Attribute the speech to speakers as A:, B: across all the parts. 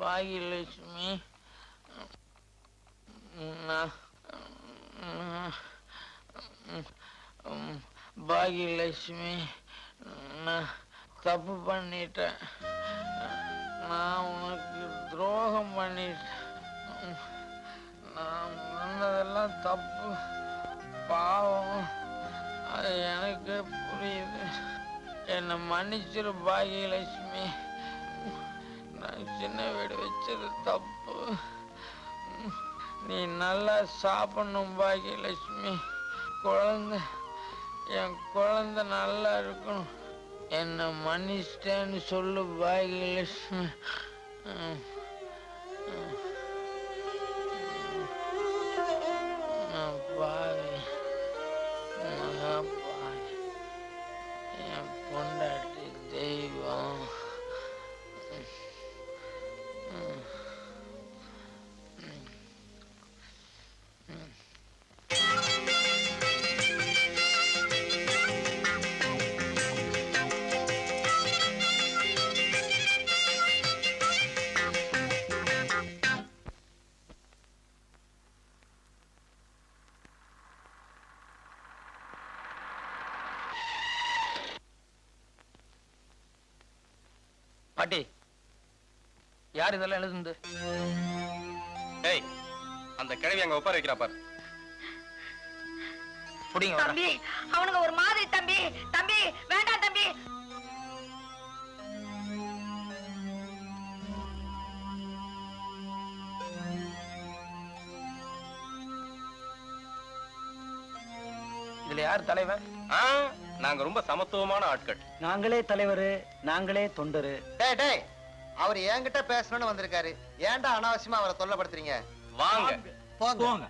A: பாகியலட்சுமி நான் பாகியலட்சுமி நான் தப்பு பண்ணிட்டேன். நான் உனக்கு துரோகம் பண்ணிட்டேன். நான் பண்ணதெல்லாம் தப்பு. பாவம். அது எனக்கு புரியுது. என்னை மன்னிச்சிரு பாகியலட்சுமி சின்ன வீடு வச்சது தப்பு. நீ நல்லா சாப்பிடணும் பாக்கியலட்சுமி. குழந்தை என் குழந்தை நல்லா இருக்கணும். என்னை மன்னிச்சிட்டேன்னு சொல்லு பாகியலட்சுமி பாவி மகா பாவி என் பொண்டாடி
B: பாட்டி யார் இதெல்லாம் எழுதுந்து
C: ஏய் அந்த கிழவி அங்க உட்கார வைக்கிறா பாரு.
B: புடிங்க.
D: தம்பி அவனுங்க ஒரு மாதிரி தம்பி. தம்பி வேண்டாம் தம்பி.
B: இதுல யார் தலைவன்?
C: ஆ, நாங்க ரொம்ப சமத்துவமான ஆட்கள்.
E: நாங்களே தலைவரு நாங்களே தொண்டரு.
F: டேய் டேய் அவர் என்கிட்ட பேசணும்னு வந்திருக்காரு. ஏன்டா அனாவசியமா அவரை தொல்லப்படுத்துறீங்க?
C: வாங்க.
F: போங்க.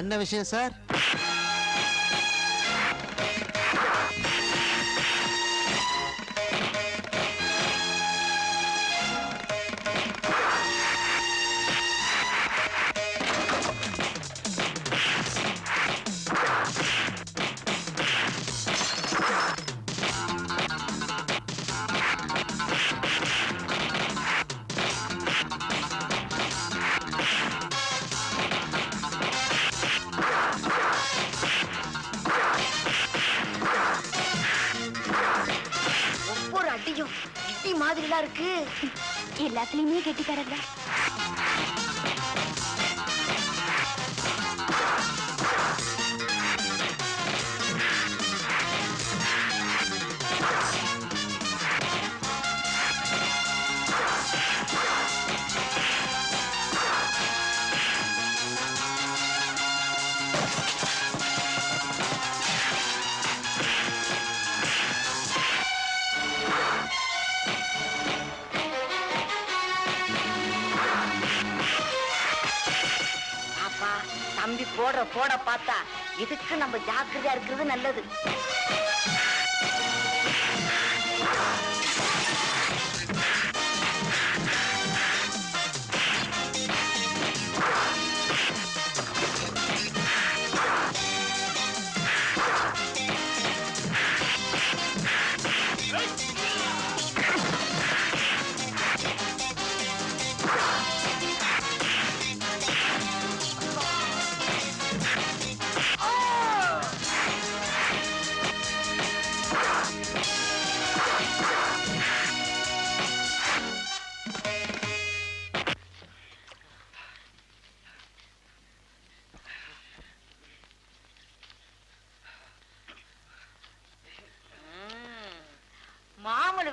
F: என்ன விஷயம் சார்?
D: மாதிரிலாம் இருக்கு.
G: எல்லாத்துலயுமே கெட்டிக்காரங்க
D: தம்பி போட பார்த்தா இதுக்கு நம்ம ஜாக்கிரதையா இருக்கிறது நல்லது.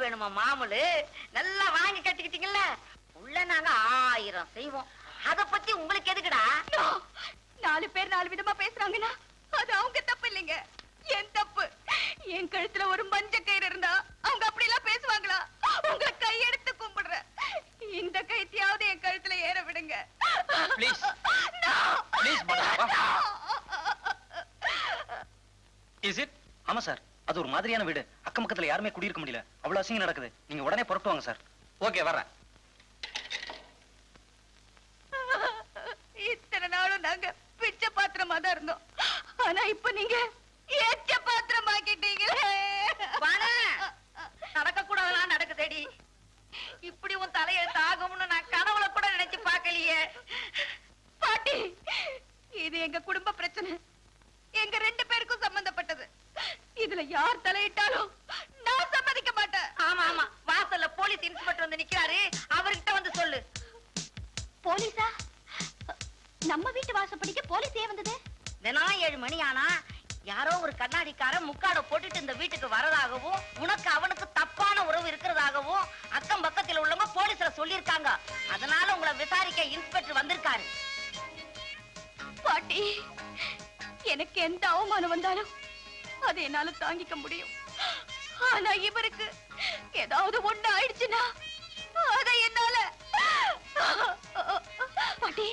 D: வேணுமா மாமூலு? நல்லா வாங்கி கட்டிக்கிட்டீங்கல்ல? உள்ள நாங்க ஆயிரம் செய்வோம். அத பத்தி உங்களுக்கு எதுக்குடா?
G: நாலு பேர் நாலு விதமா பேசுறாங்கன்னா அது அவங்க தப்பு இல்லைங்க. என் தப்பு. என் கழுத்துல ஒரு மஞ்ச கயிறு இருந்தா அவங்க அப்படி எல்லாம் பேசுவாங்களா? உங்களை கையெடுத்து கும்பிடுறேன். இந்த கைத்தியாவது என் கழுத்துல ஏற விடுங்க.
E: ஆமா சார் அது ஒரு மாதிரியான வீடு. அக்கம் யாருமே குடியிருக்க முடியல. அவ்வளவு அசிங்கம் நடக்குது. நீங்க உடனே புறப்பட்டு வாங்க சார்.
B: ஓகே வரேன்
G: இத்தனை நாளும் நாங்க பிச்சை பாத்திரமா தான் இருந்தோம். ஆனா இப்ப நீங்க ஏச்ச பாத்திரம் ஆக்கிட்டீங்களே
D: நடக்க நடக்குதடி.
G: இப்படி உன் தலையெழுத்து ஆகும்னு நான் கனவுல கூட
D: நினைச்சு பார்க்கலையே.
G: பாட்டி இது எங்க குடும்ப பிரச்சனை. எங்க ரெண்டு பேருக்கும் சம்பந்தப்பட்டது. இதுல யார் தலையிட்டாலும்
D: ஆமா ஆமா. வாசல்ல போலீஸ் இன்ஸ்பெக்டர் வந்து நிக்கிறாரு. அவர்கிட்ட வந்து சொல்லு.
G: போலீஸா? நம்ம வீட்டு வாசப்படிக்கு போலீஸ் வந்தது?
D: தினம் ஏழு மணி ஆனா யாரோ ஒரு கண்ணாடிக்காரன் முக்காட போட்டுட்டு இந்த வீட்டுக்கு வரதாகவும் உனக்கு அவனுக்கு தப்பான உறவு இருக்கிறதாகவும் அக்கம் பக்கத்துல உள்ளவங்க போலீஸ்ல சொல்லிருக்காங்க அதனால உங்களை விசாரிக்க இன்ஸ்பெக்டர் வந்திருக்காரு.
G: பாட்டி எனக்கு எந்த அவமானம் வந்தாலும் அதை என்னால தாங்கிக்க முடியும். ஆனா இவருக்கு ஏதாவது ஒண்ணு ஆயிடுச்சுன்னா அதை என்னால பாட்டி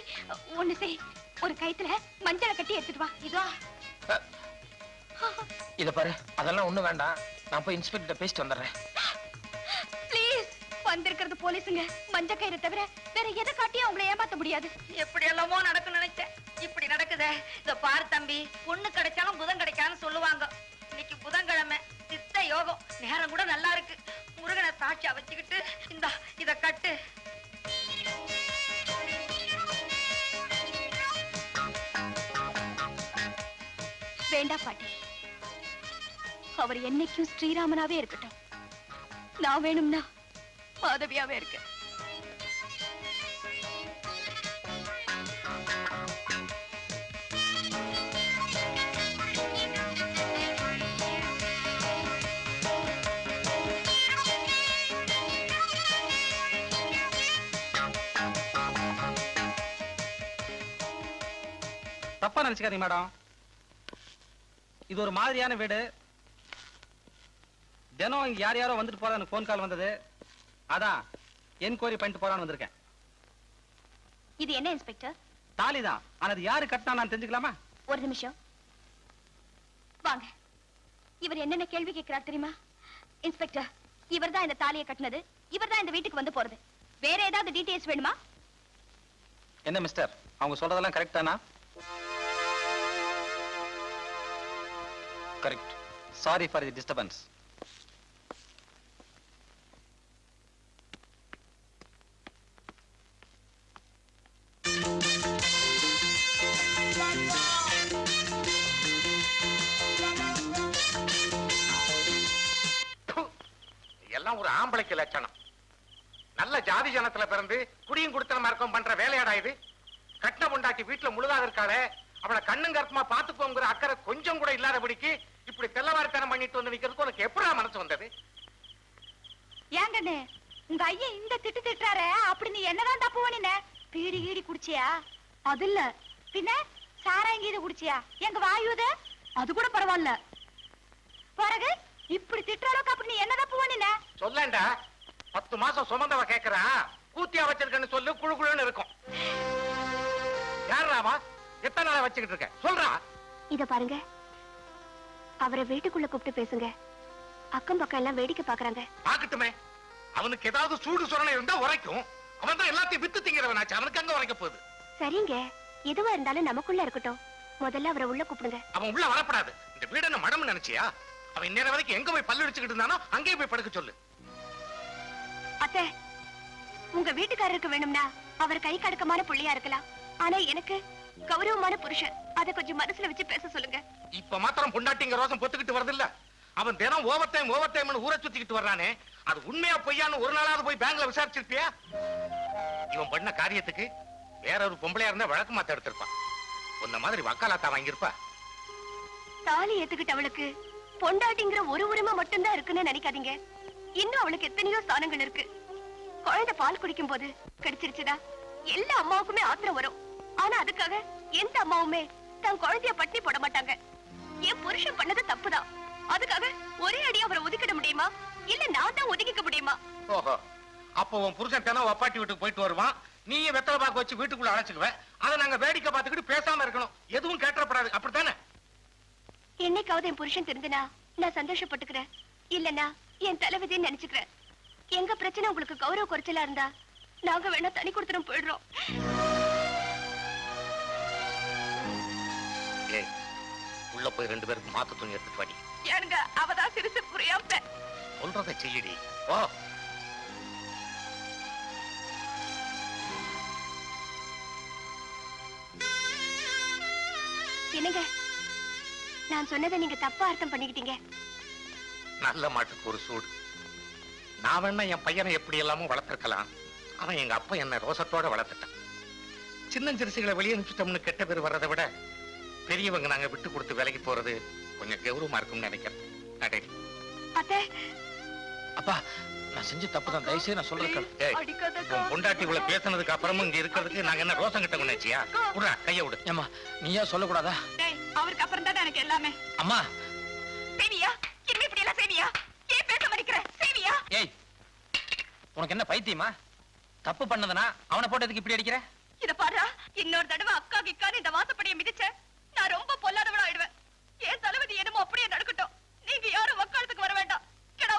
G: ஒண்ணு செய். ஒரு கயித்துல மஞ்சளை கட்டி எடுத்துட்டு வா. இதோ.
B: இத பாரு அதெல்லாம் ஒண்ணும் வேண்டாம். நான் போய் இன்ஸ்பெக்டர் பேசிட்டு வந்துடுறேன்.
G: ப்ளீஸ் வந்திருக்கிறது போலீஸுங்க. மஞ்ச கயிறு தவிர வேற எதை காட்டியும் அவங்களை ஏமாத்த முடியாது.
D: எப்படி எல்லாமோ நடக்கும் நினைச்சேன். இப்படி நடக்குதே. இத பாரு தம்பி பொண்ணு கிடைச்சாலும் புதன் கிடைக்காதுன்னு சொல்லுவாங்க. இன்னைக்கு புதன்கிழமை சித்த யோகம். நேரம் கூட நல்லா சாட்சியா வச்சுக்கிட்டு இந்த இத கட்டு.
G: வேண்டாம் பாட்டி. அவர் என்னைக்கும் ஸ்ரீராமனாவே இருக்கட்டும். நான் வேணும்னா மாதவியாவே இருக்கேன்.
E: தப்பா நினைச்சுக்காதீங்க மேடம். இது ஒரு மாதிரியான வீடு. தினம் இங்க யார் யாரோ வந்துட்டு போறான்னு ஃபோன் கால் வந்தது. அதான் என்கொயரி பண்ணிட்டு போறான்னு வந்திருக்கேன்.
G: இது என்ன இன்ஸ்பெக்டர்
E: தாலி தான். ஆனா அது யாரு கட்டினா நான் தெரிஞ்சுக்கலாமா?
G: ஒரு நிமிஷம். வாங்க. இவர் என்னென்ன கேள்வி கேட்கிறார் தெரியுமா? இன்ஸ்பெக்டர் இவர்தான் இந்த தாலியை கட்டினது. இவர்தான் இந்த வீட்டுக்கு வந்து போறது. வேற ஏதாவது டீடைல்ஸ் வேணுமா?
E: என்ன மிஸ்டர் அவங்க சொல்றதெல்லாம் கரெக்ட் தானா? Correct sorry for the. Disturbance
H: எல்லாம் ஒரு ஆம்பளைக்கு லட்சணம். நல்ல ஜாதி ஜனத்துல பிறந்து குடியும் குடுத்தன மார்க்கம் பண்ற வேலையாடா இது. கட்டின பொண்டாட்டி வீட்டுல முழுதாக இருக்காளே அவளை கண்ணும் கருத்துமா பாத்துக்கோங்கிற அக்கறை கொஞ்சம் கூட இல்லாதபடிக்கு இப்படி தெல்லவாரித்தனம் பண்ணிட்டு வந்து நிக்கிறதுக்கு உனக்கு எப்படா மனசு வந்தது?
G: ஏங்கண்ணே உங்க ஐயன் இந்த திட்டு திட்டுறாரு அப்படி நீ என்னதான் தப்பு பண்ணின? பீடி கீடி குடிச்சியா? அது இல்ல. பின்ன சாராயங்கீது குடிச்சியா? எங்க வாயுது அது? கூட பரவாயில்ல. பிறகு இப்படி திட்டுற அளவுக்கு அப்படி நீ என்ன தப்பு பண்ணின?
H: சொல்லேன்டா. பத்து மாசம் சுமந்தவ கேக்குறா. கூத்தியா வச்சிருக்கேன்னு சொல்லு குழு குழுன்னு இருக்கும். யாராவா எத்தனை நாளா வச்சுக்கிட்டு இருக்க? சொல்றா.
G: இத பாருங்க. அவரை வீட்டுக்குள்ள கூப்பிட்டு பேசுங்க. அக்கம் பக்கம் எல்லாம் வேடிக்கை பாக்குறாங்க
H: பாக்கட்டுமே அவனுக்கு ஏதாவது சூடு சொரணை இருந்தா உரைக்கும். அவன் தான் எல்லாத்தையும் வித்து திங்கிறவனாச்சு. அவனுக்கு அங்க உரைக்க போகுது.
G: சரிங்க. எதுவா இருந்தாலும் நமக்குள்ள இருக்கட்டும். முதல்ல அவரை உள்ள கூப்பிடுங்க.
H: அவன் உள்ள வரப்படாது. இந்த வீடு என்ன மடம் நினைச்சியா? அவன் இந்நேரம் வரைக்கும் எங்க போய் பல்லு அடிச்சுக்கிட்டு இருந்தானோ அங்கேயே போய் படுக்க சொல்லு.
G: அத்தை உங்க வீட்டுக்காரருக்கு வேணும்னா அவர் கை கடக்கமான புள்ளியா இருக்கலாம். ஆனா எனக்கு கௌரவமான புருஷன். அத கொஞ்சம் மனசுல வச்சு பேச சொல்லுங்க.
H: இப்ப மாத்திரம் பொண்டாட்டிங்க ரோசம் பொத்துக்கிட்டு வருது இல்ல அவன் தினம் ஓவர் டைம் ஓவர் டைம் ஊரை சுத்திக்கிட்டு வர்றானே. அது உண்மையா பொய்யான்னு ஒரு நாளாவது போய் பேங்க்ல விசாரிச்சிருப்பியா? இவன் பண்ண காரியத்துக்கு வேற ஒரு பொம்பளையா இருந்தா வழக்கு மாத்த எடுத்திருப்பான். உன்ன மாதிரி வக்காலாத்தா வாங்கியிருப்பா.
G: தாலி ஏத்துக்கிட்டவளுக்கு பொண்டாட்டிங்கிற ஒரு உரிமை மட்டும்தான் இருக்குன்னு நினைக்காதீங்க. இன்னும் அவளுக்கு எத்தனையோ ஸ்தானங்கள் இருக்கு. குழந்தை பால் குடிக்கும் போது கிடைச்சிருச்சுதா எல்லா அம்மாவுக்குமே ஆத்திரம் வரும். ஆனா அதுக்காக எந்த அம்மாவுமே தன் குழந்தைய பட்டி போட மாட்டாங்க. என் புருஷன் பண்ணது தப்புதான். அதுக்காக ஒரே அடி அவரை ஒதுக்கிட முடியுமா? இல்ல நான் தான் ஒதுக்கிக்க முடியுமா?
H: ஓஹோ. அப்போ உன் புருஷன் தினம் வப்பாட்டி வீட்டுக்கு போயிட்டு வருவான். நீயும் வெத்தலை பாக்கு வச்சு வீட்டுக்குள்ள அழைச்சுக்குவ அதை நாங்க வேடிக்கை பார்த்துக்கிட்டு பேசாம இருக்கணும். எதுவும் கேட்டப்படாது அப்படித்தானே?
G: என்னைக்காவது என் புருஷன் தெரிஞ்சனா நான் சந்தோஷப்பட்டுக்கிறேன். இல்லனா என் தலைவிதின்னு நினைச்சுக்கிறேன். எங்க பிரச்சனை உங்களுக்கு கௌரவ குறைச்சலா இருந்தா நாங்க வேணா தனி கொடுத்துரும் போயிடுறோம்.
H: உள்ள போய் ரெண்டு பேருக்கு மாத்து துணி எடுத்துட்டு வாடி.
G: ஏனுங்க அவதான் சிரிச்சு புரியாம.
H: சொல்றதை செய்யடி. ஓ
G: என்னங்க? நான் சொன்னதை நீங்க தப்பா அர்த்தம் பண்ணிக்கிட்டீங்க.
H: நல்ல மாட்டுக்கு ஒரு சூடு. நான் வேணா என் பையனை எப்படி எல்லாமோ வளர்த்திருக்கலாம். ஆனா எங்க அப்பா என்ன ரோசத்தோட வளர்த்துட்டான். சின்னஞ்சிறுசுகளை வெளியே அனுப்பிச்சிட்டோம்னு கெட்ட பேர் வர்றதை விட பெரியவங்க நாங்க விட்டு கொடுத்து வேலைக்கு போறது கொஞ்சம் கௌரவமா இருக்கும்னு நினைக்கிறேன்.
G: அத்தை.
B: அப்பா நான் செஞ்ச தப்பு தான் தயவுசெய்து நான்
H: உன் பொண்டாட்டி இவ்வளவு பேசுனதுக்கு அப்புறமும் இங்க இருக்கிறதுக்கு நாங்க என்ன ரோசம் கிட்ட கொண்டாச்சியா விடுறா கைய விடு.
B: ஏம்மா நீயா சொல்லக்கூடாதா?
G: அவருக்கு அப்புறம் தான் எனக்கு எல்லாமே.
B: அம்மா.
G: செய்வியா இனிமே இப்படி எல்லாம் செய்வியா ஏன் பேச மடிக்கிற செய்வியா
B: ஏய் உனக்கு என்ன பைத்தியமா? தப்பு பண்ணதுனா அவனை போட்டதுக்கு இப்படி அடிக்கிற?
G: இத பாரு இன்னொரு தடவை அக்கா கிக்கான்னு இந்த வாசப்படியை மிதிச்ச நான் ரொம்ப பொல்லாதவனா ஆயிடுவேன். என் தளபதி என்னமோ அப்படியே நடக்கட்டும். நீங்க யாரும் வக்காலத்துக்கு வர வேண்டாம்.